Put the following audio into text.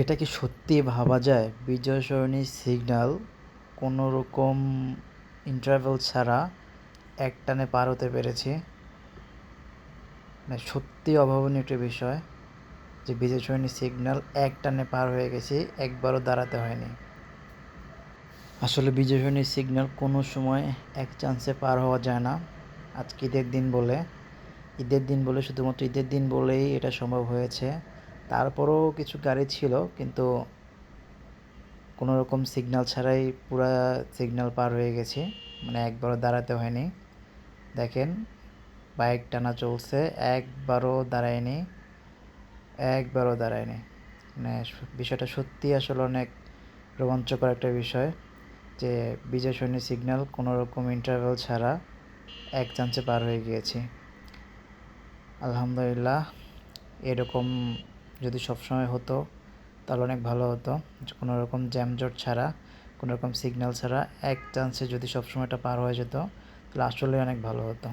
এটা কি সত্যি ভাবা যায়? বিজয় সরণি সিগন্যাল কোনো রকম ইন্টারভেল ছাড়া এক টানে পার হতে পেরেছি। মানে সত্যি অভাবনীয় একটি বিষয় যে বিজয় সরণি সিগন্যাল এক টানে পার হয়ে গেছি, একবারও দাঁড়াতে হয়নি। আসলে বিজয় সরণি সিগন্যাল কোনো সময় এক চান্সে পার হওয়া যায় না। আজকে ঈদের দিন বলে, ঈদের দিন বলে শুধুমাত্র ঈদের দিন বলেই এটা সম্ভব হয়েছে। তারপরও কিছু গাড়ি ছিল, কিন্তু কোনো রকম সিগনাল ছাড়াই পুরা সিগনাল পার হয়ে গেছে। মানে একবারও দাঁড়াতে হয়নি। দেখেন বাইক টানা চলছে, একবারও দাঁড়ায়নি একবারও দাঁড়ায়নি। মানে বিষয়টা সত্যি আসলে অনেক রোমাঞ্চকর একটা বিষয় যে বিজয় সৈন্য সিগন্যাল কোনো রকম ইন্টারভেল ছাড়া এক চান্সে পার হয়ে গিয়েছি। আলহামদুলিল্লাহ, এরকম যদি সবসময় হতো, তাহলে অনেক ভালো হতো। কোনো রকম জ্যামজট ছাড়া, কোনো রকম সিগন্যাল ছাড়া, এক চান্সে যদি সবসময়টা পার হয়ে যেত, তাহলে আসলে অনেক ভালো হতো।